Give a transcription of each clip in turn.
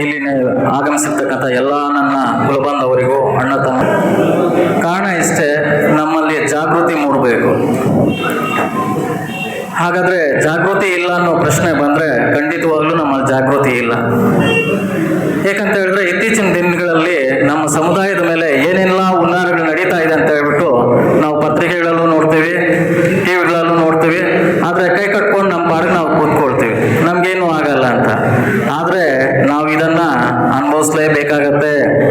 ಇಲ್ಲಿನ ಆಗಮಿಸಿರ್ತಕ್ಕಂಥ ಎಲ್ಲ ನನ್ನ ಕುಲಬಂಧವರಿಗೂ ಅಣ್ಣ ತಮ್ಮ. ಕಾರಣ ಇಷ್ಟೇ, ನಮ್ಮಲ್ಲಿ ಜಾಗೃತಿ ಮೂಡಬೇಕು. ಹಾಗಾದ್ರೆ ಜಾಗೃತಿ ಇಲ್ಲ ಅನ್ನೋ ಪ್ರಶ್ನೆ ಬಂದ್ರೆ ಖಂಡಿತವಾಗ್ಲೂ ನಮ್ಮಲ್ಲಿ ಜಾಗೃತಿ ಇಲ್ಲ. ಯಾಕಂತ ಹೇಳಿದ್ರೆ ಇತ್ತೀಚಿನ ದಿನಗಳಲ್ಲಿ ನಮ್ಮ ಸಮುದಾಯದ ಮೇಲೆ ಏನೆಲ್ಲ ಉನ್ನಾರಗಳು ನಡೀತಾ ಇದೆ ಅಂತ ಹೇಳ್ಬಿಟ್ಟು ನಾವು ಪತ್ರಿಕೆಗಳಲ್ಲೂ ನೋಡ್ತೀವಿ, ಟಿವಿಗಳಲ್ಲೂ ನೋಡ್ತೀವಿ. ಆದ್ರೆ ಕೈ ಕಟ್ಕೊಂಡು ನಮ್ಮ ಪಾಡಿಗೆ ನಾವು ಕೂತ್ಕೊಳ್ತೀವಿ. ನಮ್ಗೇನು ಆಗಲ್ಲ ಅಂತ. ಆದ್ರೆ ಅನುಭವಿಸ್ಲೇಬೇಕಾಗತ್ತೆ.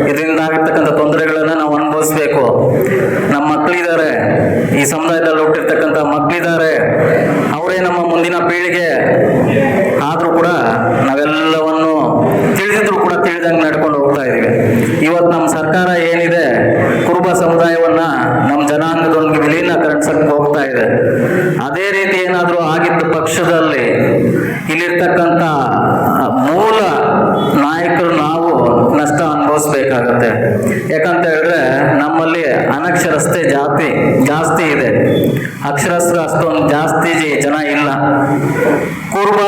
ಇದರಿಂದ ಆಗಿರ್ತಕ್ಕಂಥ ತೊಂದರೆಗಳನ್ನ ನಾವು ಅನುಭವಿಸ್ಬೇಕು. ನಮ್ಮ ಮಕ್ಕಳಿದ್ದಾರೆ. ಈ ಸಮುದಾಯದಲ್ಲಿ ಹುಟ್ಟಿರ್ತಕ್ಕಂಥ ಮಕ್ಕಳಿದ್ದಾರೆ. ಅವರೇ ನಮ್ಮ ಮುಂದಿನ ಪೀಳಿಗೆ. ಆದ್ರೂ ಕೂಡ ನಾವೆಲ್ಲವನ್ನು ತಿಳಿದಿದ್ರು ಕೂಡ ತಿಳಿದಂಗೆ ನಡ್ಕೊಂಡು ಹೋಗ್ತಾ ಇದೀವಿ ಇವತ್ತು ನಮ್ಮ ಸರ್ಕಾರ ಏನಿದೆ, ಕುರುಬ ಸಮುದಾಯವನ್ನ ನಮ್ಮ ಜನಾಂಗದೊಂದಿಗೆ ವಿಲೀನಕರಿಸಕ್ಕೆ ಹೋಗ್ತಾ ಇದೆ. ಅದೇ ರೀತಿ ಏನಾದರೂ ಆಗಿದ್ದ ಪಕ್ಷದಲ್ಲಿ ಇಲ್ಲಿರ್ತಕ್ಕಂಥ ಮೂಲ ನಾಯಕರು ನಾವು ನಷ್ಟ ಅನುಭವಿಸ್ಬೇಕಾಗತ್ತೆ ಯಾಕಂತ ಹೇಳಿದ್ರೆ ನಮ್ಮಲ್ಲಿ ಅನಕ್ಷರಸ್ತೆ ಜಾತಿ ಜಾಸ್ತಿ ಇದೆ ಅಕ್ಷರಸ್ಥ ಅಷ್ಟೊಂದು ಜಾಸ್ತಿ ಜ- ಜನ ಇಲ್ಲ ಕುರುಬ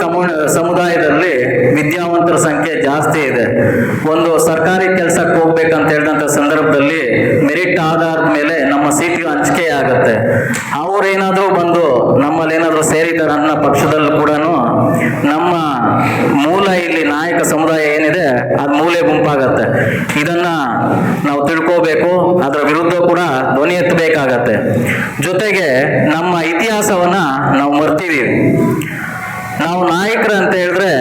ಕಮ್ಯುನ ಸಮುದಾಯದಲ್ಲಿ ಸಂಖ್ಯೆ ಜಾಸ್ತಿ ಇದೆ. ಒಂದು ಸರ್ಕಾರಿ ಕೆಲಸಕ್ಕೆ ಹೋಗ್ಬೇಕಂತ ಹೇಳಿದಂಥ ಸಂದರ್ಭದಲ್ಲಿ ಮೆರಿಟ್ ಆಧಾರದ ಮೇಲೆ ನಮ್ಮ ಸೀಟ್ಗೆ ಹಂಚಿಕೆ ಆಗುತ್ತೆ. ಅವರೇನಾದರೂ ಬಂದು ನಮ್ಮಲ್ಲಿ ಏನಾದರೂ ಸೇರಿದ್ದಾರೆ ಅನ್ನೋ ಪಕ್ಷದಲ್ಲೂ ಕೂಡ ನಮ್ಮ ಮೂಲ ಇಲ್ಲಿ ನಾಯಕ ಸಮುದಾಯ ಏನಿದೆ, ಅದು ಮೂಲೆ ಗುಂಪಾಗತ್ತೆ. ಇದನ್ನ ನಾವು ತಿಳ್ಕೋಬೇಕು, ಅದರ ವಿರುದ್ಧ ಕೂಡ ಧ್ವನಿ ಎತ್ತಬೇಕಾಗತ್ತೆ. ಜೊತೆಗೆ ನಮ್ಮ ಇತಿಹಾಸವನ್ನ ನಾವು ಮರ್ತೀವಿ. ನಾವು ನಾಯಕರು ಅಂತ ಹೇಳಿದ್ರೆ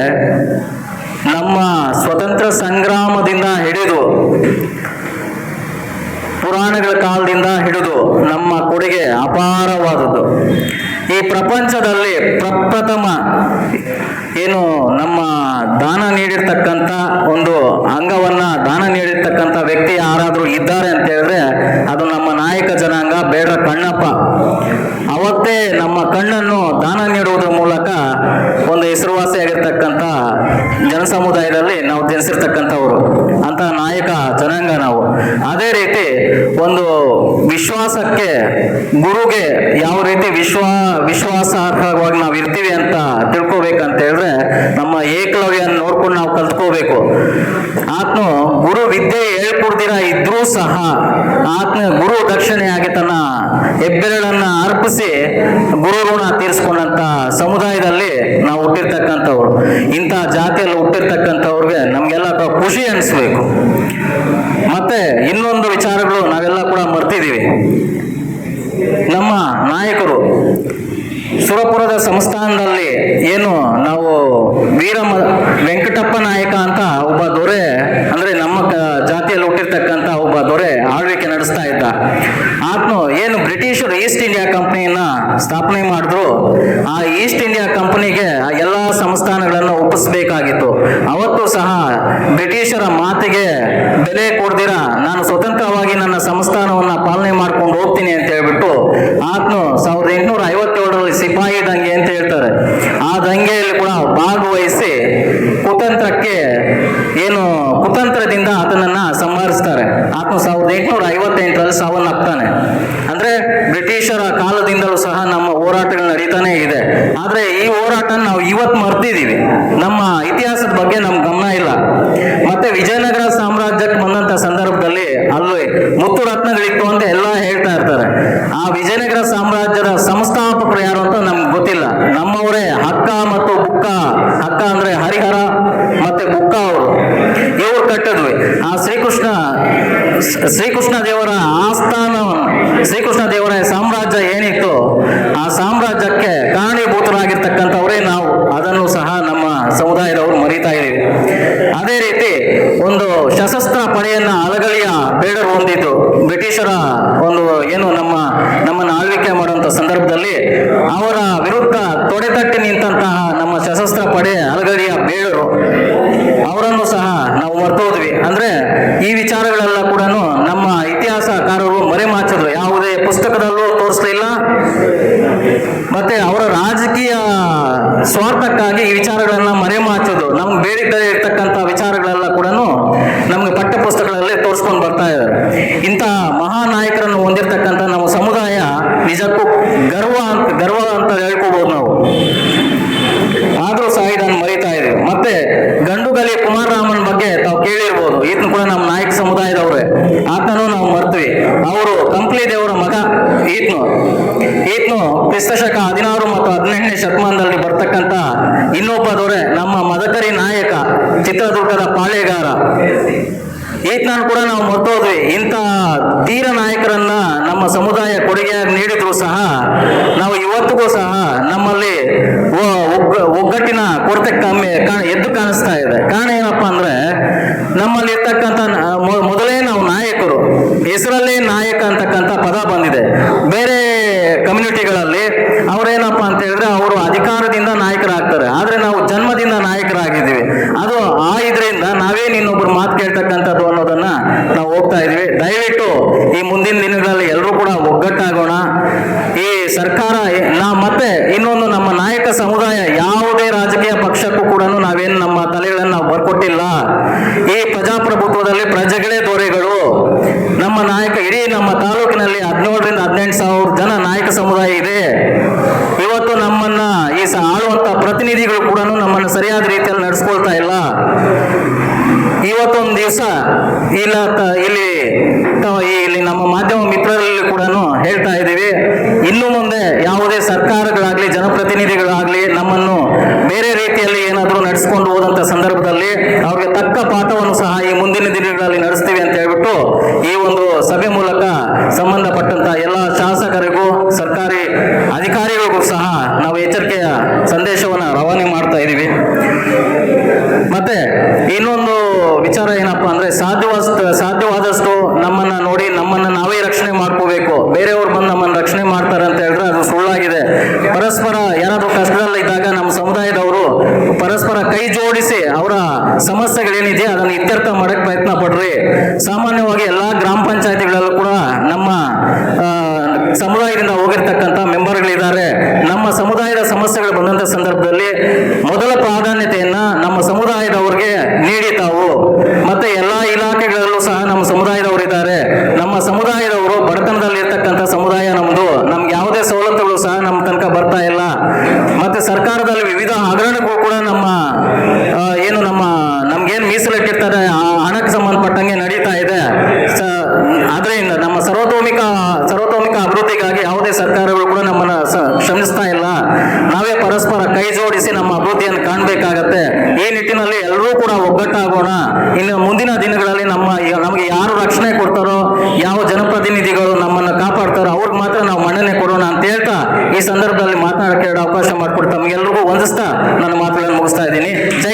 ನಮ್ಮ ಸ್ವತಂತ್ರ ಸಂಗ್ರಾಮದಿಂದ ಹಿಡಿದು ಪುರಾಣಗಳ ಕಾಲದಿಂದ ಹಿಡಿದು ನಮ್ಮ ಕೊಡುಗೆ ಅಪಾರವಾದದ್ದು. ಈ ಪ್ರಪಂಚದಲ್ಲಿ ಪ್ರಪ್ರಥಮ ಏನು ನಮ್ಮ ದಾನ ನೀಡಿರ್ತಕ್ಕಂಥ ಒಂದು ಅಂಗವನ್ನ ದಾನ ನೀಡಿರ್ತಕ್ಕಂಥ ವ್ಯಕ್ತಿ ಯಾರಾದರೂ ಇದ್ದಾರೆ ಅಂತ ಹೇಳಿದ್ರೆ ಅದು ನಮ್ಮ ನಾಯಕ ಜನಾಂಗ ಬೇಡ್ರ ಕಣ್ಣಪ್ಪ. ಅವತ್ತೇ ನಮ್ಮ ಕಣ್ಣನ್ನು ದಾನ ನೀಡುವುದರ ಮೂಲಕ ಒಂದು ಹೆಸರುವಾಸಿಯಾಗಿರ್ತಕ್ಕಂಥ ಜನಸಮುದಾಯದಲ್ಲಿ ನಾವು ಜನಿಸಿರ್ತಕ್ಕಂಥವ್ರು. ಅಂತ ನಾಯಕ ಜನಾಂಗ ನಾವು. ಅದೇ ರೀತಿ ಒಂದು ವಿಶ್ವಾಸಕ್ಕೆ ಗುರುಗೆ ಯಾವ ರೀತಿ ವಿಶ್ವ, ವಿಶ್ವಾಸಾರ್ಹವಾಗಿ ನಾವು ಇರ್ತೀವಿ ಅಂತ ತಿಳ್ಕೋಬೇಕಂತ ಹೇಳಿದ್ರೆ ನಮ್ಮ ಏಕಲವ್ಯ ನೋಡ್ಕೊಂಡು ನಾವು ಕಲ್ತ್ಕೋಬೇಕು. ಆತ್ಮ ಗುರು ವಿದ್ಯೆ ಹೇಳ್ಕೊಡ್ದಿರ ಇದ್ರೂ ಸಹ ಆತ್ಮ ಗುರು ದಕ್ಷಿಣೆಯಾಗಿ ತನ್ನ ಹೆಬ್ಬೆರಳನ್ನ ಅರ್ಪಿಸಿ ಗುರು ಋಣ ತೀರಿಸ್ಕೊಂಡಂತ ಸಮುದಾಯದಲ್ಲಿ ನಾವು ಹುಟ್ಟಿರ್ತಕ್ಕಂಥವ್ರು. ಇಂತಹ ಜಾತಿಯಲ್ಲಿ ಹುಟ್ಟಿರ್ತಕ್ಕಂಥವ್ರಿಗೆ ನಮ್ಗೆಲ್ಲ ಖುಷಿ ಅನಿಸ್ಬೇಕು. ಮತ್ತೆ ಇನ್ನೊಂದು ವಿಚಾರಗಳು ನಾವೆಲ್ಲ ಕೂಡ ಮರ್ತಿದ್ದೀವಿ. ನಮ್ಮ ನಾಯಕರು ಸುರಪುರದ ಸಂಸ್ಥಾನದಲ್ಲಿ ಏನು ನಾವು ವೀರ ವೆಂಕಟಪ್ಪ ನಾಯಕ ಅಂತ ಒಬ್ಬ ದೊರೆ, ಅಂದ್ರೆ ನಮ್ಮ ಜಾತಿಯಲ್ಲಿ ಹುಟ್ಟಿರ್ತಕ್ಕಂಥ ಒಬ್ಬ ದೊರೆ ಆಳ್ವಿಕೆ ನಡೆಸ್ತಾ ಇದ್ದ. ಆತ್ನು ಏನು ಬ್ರಿಟಿಷರು ಈಸ್ಟ್ ಇಂಡಿಯಾ ಕಂಪನಿಯನ್ನ ಸ್ಥಾಪನೆ ಮಾಡಿದ್ರು, ಆ ಈಸ್ಟ್ ಇಂಡಿಯಾ ಕಂಪನಿಗೆ ಎಲ್ಲ ಒಪ್ಪಿಸಬೇಕಾಗಿತ್ತು ಅವತ್ತು ಸಹ ಬ್ರಿಟಿಷರ ಮಾತಿಗೆ ಬೆಲೆ ಕೊಡ್ದಿರ, ನಾನು ಸ್ವತಂತ್ರವಾಗಿ ನನ್ನ ಸಂಸ್ಥಾನವನ್ನ ಪಾಲನೆ ಮಾಡ್ಕೊಂಡು ಹೋಗ್ತೀನಿ ಅಂತ ಹೇಳ್ಬಿಟ್ಟು ಆತ್ನು ಸಾವಿರದ ಎಂಟುನೂರ ಐವತ್ತೇಳರಲ್ಲಿ ಸಿಪಾಯಿ ದಂಗೆ ಅಂತ ಹೇಳ್ತಾರೆ. ಆ ದಂಗೆಯಲ್ಲಿ ಕೂಡ ಭಾಗವಹಿಸಿ ಕುತಂತ್ರಕ್ಕೆ ಏನು ಕುತಂತ್ರದಿಂದ ಆತನನ್ನ ಸಂಹರಿಸ್ತಾರೆ ಆತ್ಮ ಸಾವಿರದ ಎಂಟುನೂರ ಐವತ್ತೆಂಟರಲ್ಲಿ ಸಾವನ್ನಪ್ತಾನೆ ಅಂದ್ರೆ ಬ್ರಿಟಿಷರ ಕಾಲದಿಂದಲೂ ಸಹ ನಮ್ಮ ಹೋರಾಟಗಳು ನಡೀತಾನೆ ಇದೆ ಆದ್ರೆ ಈ ಹೋರಾಟ ನಾವು ಇವತ್ತು ಮರ್ತಿದೀವಿ ನಮ್ಮ ಇತಿಹಾಸದ ಬಗ್ಗೆ ನಮ್ ಗಮನ ಇಲ್ಲ ಮತ್ತೆ ವಿಜಯನಗರ ಸಾಮ್ರಾಜ್ಯಕ್ಕೆ ಬಂದಂತ ಸಂದರ್ಭದಲ್ಲಿ ಅಲ್ಲಿ ಮುತ್ತು ರತ್ನಗಳಿತ್ತು ಅಂತ ಎಲ್ಲ ಹೇಳ್ತಾ ಇರ್ತಾರೆ ಆ ವಿಜಯನಗರ ಸಾಮ್ರಾಜ್ಯದ ಸಂಸ್ಥಾಪಕರು ಯಾರು ಅಂತ ನಮ್ಗೆ ಗೊತ್ತಿಲ್ಲ ನಮ್ಮವರೇ ಹಕ್ಕ ಮತ್ತು ಬುಕ್ಕ ಹಕ್ಕ ಅಂದ್ರೆ ಹರಿಹರ ಮತ್ತೆ ಬುಕ್ಕ ಅವರು ಇವ್ರು ಕಟ್ಟಿದ್ವಿ ಆ ಶ್ರೀಕೃಷ್ಣ ಶ್ರೀ- ಶ್ರೀಕೃಷ್ಣ ದೇವರ ಆಸ್ಥಾನ, ಶ್ರೀಕೃಷ್ಣ ದೇವರ ಸಾಮ್ರಾಜ್ಯ ಏನಿತ್ತು ಆ ಸಾಮ್ರಾಜ್ಯಕ್ಕೆ ಕಾರಣೀಭೂತರಾಗಿರ್ತಕ್ಕಂಥವರೇ ನಾವು. ಅದನ್ನು ಸಹ ನಮ್ಮ ಸಮುದಾಯದವರು ಮರೀತಾ ಇದ್ದೀವಿ. ಅದೇ ರೀತಿ ಒಂದು ಸಶಸ್ತ್ರ ಪಡೆಯನ್ನ ಅಲಗಲಿಯ ಬೇಡರು ಹೊಂದಿದ್ದು ಬ್ರಿಟಿಷರ ಒಂದು ಏನು ನಮ್ಮ ನಮ್ಮನ್ನು ಆಳ್ವಿಕೆ ಮಾಡುವಂತ ಸಂದರ್ಭದಲ್ಲಿ ಅವರ ವಿರುದ್ಧ ತೊಡೆತಟ್ಟಿ ನಿಂತಹ ನಮ್ಮ ಸಶಸ್ತ್ರ ಪಡೆ ಅಲಗಲಿಯ ಬೇಡರು ಅವರನ್ನು ಸಹ ನಾವು ಮರ್ತೋದ್ವಿ ಅಂದ್ರೆ ಈ ವಿಚಾರಗಳೆಲ್ಲ ಕೂಡ ನಮ್ಮ ಇತಿಹಾಸಕಾರರು ಮರೆಮಾಚಿದ್ರು ಯಾವುದೇ ಪುಸ್ತಕದಲ್ಲೂ ತೋರಿಸ್ಲಿಲ್ಲ ಮತ್ತೆ ಅವರ ರಾಜಕೀಯ ಸ್ವಾರ್ಥಕ್ಕಾಗಿ ಈ ವಿಚಾರಗಳನ್ನ ಮರೆಮಾಚೋದು ನಮ್ಗೆ ಬೇಡಿದ್ದೇ ಇರ್ತಕ್ಕಂಥ ವಿಚಾರಗಳೆಲ್ಲ ಕೂಡ ನಮ್ಗೆ ಪಠ್ಯ ಪುಸ್ತಕಗಳಲ್ಲಿ ತೋರಿಸ್ಕೊಂಡು ಬರ್ತಾ ಇದ್ದಾರೆ ಇಂಥ ಮಹಾನಾಯಕರನ್ನು ಹೊಂದಿರತಕ್ಕಂಥ ಈತನು ಈತನು ಕ್ರಿಸ್ತಶಕ ಹದಿನಾರು ಮತ್ತು ಹದಿನೆಂಟನೇ ಶತಮಾನದಲ್ಲಿ ಬರ್ತಕ್ಕಂತ ಇನ್ನೊಬ್ಬ ದೊರೆ ನಮ್ಮ ಮದಕರಿ ನಾಯಕ, ಚಿತ್ರದುರ್ಗದ ಪಾಳೆಗಾರ. ಈತನನ್ನು ಕೂಡ ನಾವು ಮರ್ತೋದ್ವಿ. ಇಂಥ ತೀರ ನಾಯಕರನ್ನ ನಮ್ಮ ಸಮುದಾಯ ಕೊಡುಗೆಯಾಗಿ ನೀಡಿದ್ರು ಸಹ, ನಾವು ಇವತ್ತಿಗೂ ಸಹ ನಮ್ಮಲ್ಲಿ ಒಗ್ಗಟ್ಟಿನ ಕೊರತೆ ಕಮ್ಮಿ ಎದ್ದು ಕಾಣಿಸ್ತಾ ಇದೆ. ಕಾರಣ ಏನಪ್ಪಾ ಅಂದ್ರೆ ನಮ್ಮಲ್ಲಿ ಇರ್ತಕ್ಕಂಥ ಮೊದಲೇ ನಾವು ನಾಯಕರು. ಹೆಸರಲ್ಲೇ ನಾಯಕ ಅಂತಕ್ಕಂಥ ಮಾತು ಕೇಳ್ತಕ್ಕಂಥದ್ದು ಅನ್ನೋದನ್ನ ನಾವು ಹೋಗ್ತಾ ಇದೀವಿ. ದಯವಿಟ್ಟು ಈ ಮುಂದಿನ ದಿನಗಳಲ್ಲಿ ಎಲ್ಲರೂ ಕೂಡ ಒಗ್ಗಟ್ಟಾಗೋಣ. ಈ ಸರ್ಕಾರ, ನಾ ಮತ್ತೆ ಇನ್ನೊಂದು ನಮ್ಮ ನಾಯಕ ಸಮುದಾಯ ಯಾವುದೇ ರಾಜಕೀಯ ಪಕ್ಷಕ್ಕೂ ಕೂಡ ನಾವೇನು ನಮ್ಮ ತಲೆಗಳನ್ನು ನಾವು ಬರ್ಕೊಟ್ಟಿಲ್ಲ ಈ ಪ್ರಜಾಪ್ರಭುತ್ವದಲ್ಲಿ ಪ್ರಜೆಗಳೇ ದೊರೆಗಳು. ನಮ್ಮ ನಾಯಕ, ಇಡೀ ನಮ್ಮ ತಾಲೂಕಿನಲ್ಲಿ ಹದಿನೇಳರಿಂದ ಹದಿನೆಂಟು ಸಾವಿರ ಜನ ನಾಯಕ ಸಮುದಾಯ ಇದೆ. ಇವತ್ತು ನಮ್ಮನ್ನ ಈ ಆಳುವಂತ ಪ್ರತಿನಿಧಿಗಳು ಕೂಡ ನಮ್ಮನ್ನು ಇಲ್ಲ ಇವತ್ತೊಂದು ದಿವಸ ಇಲ್ಲ ಇಲ್ಲಿ ಇಲ್ಲಿ ನಮ್ಮ ಮಾಧ್ಯಮ ಮಿತ್ರರಲ್ಲಿ ಕೂಡ ಹೇಳ್ತಾ ಇದ್ದೀವಿ. ಇನ್ನು ಮುಂದೆ ಯಾವುದೇ ಸರ್ಕಾರಗಳಾಗ್ಲಿ, ಜನಪ್ರತಿನಿಧಿಗಳಾಗ್ಲಿ ನಮ್ಮನ್ನು ಬೇರೆ ರೀತಿಯಲ್ಲಿ ಏನಾದರೂ ನಡೆಸ್ಕೊಂಡು ಹೋದಂತ ಸಂದರ್ಭದಲ್ಲಿ ಅವ್ರಿಗೆ ತಕ್ಕ ಪಾಠವನ್ನು ಸಹ ಈ ಮುಂದಿನ ದಿನಗಳಲ್ಲಿ ನಡೆಸ್ತೀವಿ ಅಂತ ಹೇಳ್ಬಿಟ್ಟು ಈ ಒಂದು ಸಭೆ ಮೂಲಕ ಸಂಬಂಧಪಟ್ಟಂತ ಎಲ್ಲ ಶಾಸಕರಿಗೂ ಸರ್ಕಾರಿ ಅಧಿಕಾರಿಗಳಿಗೂ ಸಹ ನಾವು ಎಚ್ಚರಿಕೆಯ ಸಂದೇಶವನ್ನು ರವಾನೆ ಮಾಡ್ತಾ ಇದ್ದೀವಿ ಮತ್ತೆ ಇನ್ನೊಂದು ವಿಚಾರ ಏನಪ್ಪಾ ಅಂದ್ರೆ ಸಾಧ್ಯವಾದ ಸಾಧ್ಯವಾದಷ್ಟು ನಮ್ಮನ್ನ ನೋಡಿ ನಮ್ಮನ್ನ ನಾವೇ ರಕ್ಷಣೆ ಮಾಡ್ಕೋಬೇಕು. ಬೇರೆಯವ್ರು ಬಂದು ನಮ್ಮನ್ನ ರಕ್ಷಣೆ ಮಾಡ್ತಾರೆ ಅಂತ ಹೇಳಿದ್ರೆ ಅದು ಸುಳ್ಳಾಗಿದೆ. ಪರಸ್ಪರ ಯಾರಾದ್ರೂ ಕಷ್ಟದಲ್ಲಿದ್ದಾಗ ನಮ್ಮ ಸಮುದಾಯದವರು ಪರಸ್ಪರ ಕೈ ಜೋಡಿಸಿ ಅವರ ಸಮಸ್ಯೆಗಳೇನಿದೆ ಅದನ್ನು ಇತ್ಯರ್ಥ ಮಾಡಕ್ ಪ್ರಯತ್ನ ಪಡ್ರಿ. ಸಾಮಾನ್ಯವಾಗಿ ಎಲ್ಲಾ ಗ್ರಾಮ ಪಂಚಾಯತಿಗಳಲ್ಲೂ ಕೂಡ ನಮ್ಮ ಆ, ಸಮುದಾಯದಿಂದ ಹೋಗಿರ್ತಕ್ಕಂಥ ಮೆಂಬರ್ಗಳಿದ್ದಾರೆ ನಮ್ಮ ಸಮುದಾಯದ ಸಮಸ್ಯೆಗಳು ಬಂದಂತ ಸಂದರ್ಭದಲ್ಲಿ ಮೊದಲ ಪ್ರಾಧಾನ್ಯತೆಯನ್ನ ನಮ್ಮ ಸಮುದಾಯದವರಿಗೆ ನೀಡಿ ತಾವು ಮತ್ತೆ ಎಲ್ಲಾ ಇಲಾಖೆಗಳಲ್ಲೂ ಸಹ ನಮ್ಮ ಸಮುದಾಯದವರು ಇದ್ದಾರೆ ನಮ್ಮ ಸಮುದಾಯದವರು ಬಡತನದಲ್ಲಿ ಇರ್ತಕ್ಕಂಥ ಸಮುದಾಯ ನಮ್ದು ನಮ್ಗೆ ಯಾವುದೇ ಸವಲತ್ತುಗಳು ಸಹ ನಮ್ಮ ತನಕ ಬರ್ತಾ ಇಲ್ಲ ಮತ್ತೆ ಸರ್ಕಾರದಲ್ಲಿ ವಿವಿಧ ಹಗರಣಗಳು ಕೂಡ ನಮ್ಮ ಏನು ನಮ್ಮ, ನಮ್ಗೇನು ಮೀಸಲಿಟ್ಟಿರ್ತಾರೆ ಆ ಹಣಕ್ಕೆ ಸಂಬಂಧಪಟ್ಟಂಗೆ ನಡೀತಾ ಇದೆ. ಆದ್ರಿಂದ ನಮ್ಮ ಸರ್ವತೋಮಿಕ ಸರ್ವತೋಮಿಕ ಅಭಿವೃದ್ಧಿಗಾಗಿ ಯಾವುದೇ ಸರ್ಕಾರಗಳು ಕೂಡ ನಮ್ಮನ್ನ ಶ್ರಮಿಸ್ತಾ ಇಲ್ಲ. ನಾವೇ ಪರಸ್ಪರ ಕೈ ಜೋಡಿಸಿ ನಮ್ಮ ಅಭಿವೃದ್ಧಿಯನ್ನು ಕಾಣಬೇಕಾಗತ್ತೆ. ಈ ನಿಟ್ಟಿನಲ್ಲಿ ಎಲ್ಲರೂ ಕೂಡ ಒಗ್ಗಟ್ಟಾಗೋಣ. ಇನ್ನು ಮುಂದಿನ ದಿನಗಳಲ್ಲಿ ನಮ್ಮ ನಮಗೆ ಯಾರು ರಕ್ಷಣೆ ಕೊಡ್ತಾರೋ, ಯಾವ ಜನಪ್ರತಿನಿಧಿಗಳು ನಮ್ಮನ್ನ ಕಾಪಾಡ್ತಾರೋ ಅವ್ರಿಗೆ ಮಾತ್ರ ನಾವು ಮನ್ನಣೆ ಕೊಡೋಣ ಅಂತ ಹೇಳ್ತಾ ಈ ಸಂದರ್ಭದಲ್ಲಿ ಮಾತನಾಡಕ್ಕೆ ಅವಕಾಶ ಮಾಡಿಕೊಟ್ಟು ತಮಗೆಲ್ಲರಿಗೂ ವಂದಿಸ್ತಾ ನನ್ನ ಮಾತುಗಳನ್ನು ಮುಗಿಸ್ತಾ ಇದ್ದೀನಿ. ಜೈ